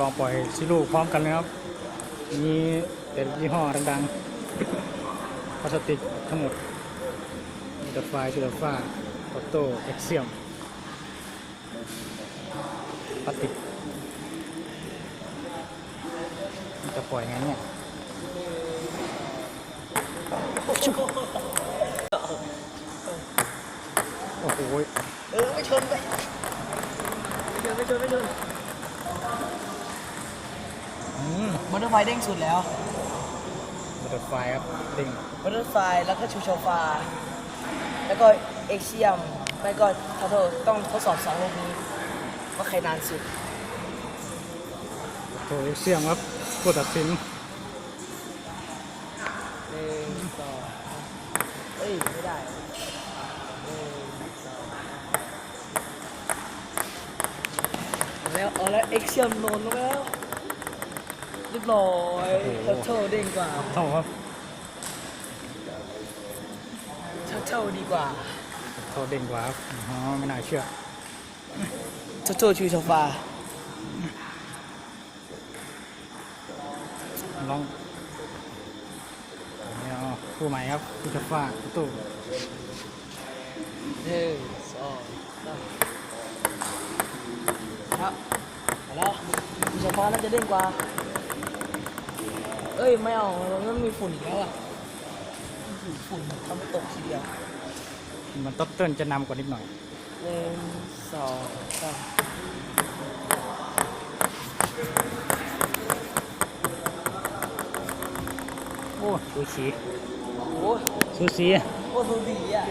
ลองปล่อยซิลูพร้อมกันเลยครับมีแต่ยี่ห้อดังๆพลาสติกทั้งหมดมีแต่ไฟซิลฟ้าออโต้เอ็กเซียมพลาสติกมันจะปล่อยไงเนี่ยโอ้โหเออไม่ชนไปไม่ชนไม่ชนไม่ชน อืมมอเตอร์ไฟเด้งสุดแล้ว บัตเตอร์ไฟครับเด้งมอเตอร์ไฟแล้วก็ชูโชฟา แล้วก็เอ็กเซียมไม่ก็ทัโทต้องทดสอบสองลูกนี้ ว่าใครนานสุดโถเสียงครับผู้ตัดสินหนึ่งสองเอ้ย ไม่ได้หนึ่งสองเอาแล้วเอาแล้วเอ็กเซียมโดนลงไปแล้ว เรียบร้อยทัโทเด้งกว่าเท่าครับทัโทดีกว่าเท่าเด้งกว่าครับอ๋อไม่น่าเชื่อทัโทชูโชฟาลองนี่เอาคู่ใหม่ครับคู่ชัฟฟ้าคู่ตู้หนึ่งสองสามครับมาแล้วชูโชฟาน่าจะเด้งกว่า เอ้ยไม่เอามันมีฝุ่นอีกแล้วอะฝุ่นทำให้ตกทีเดียวมันต้นเต้นจะนำกว่านิดหน่อยหนึ่งสองสามโอ้สูสีโอ้ยสูสีโอ้ดูดีอะ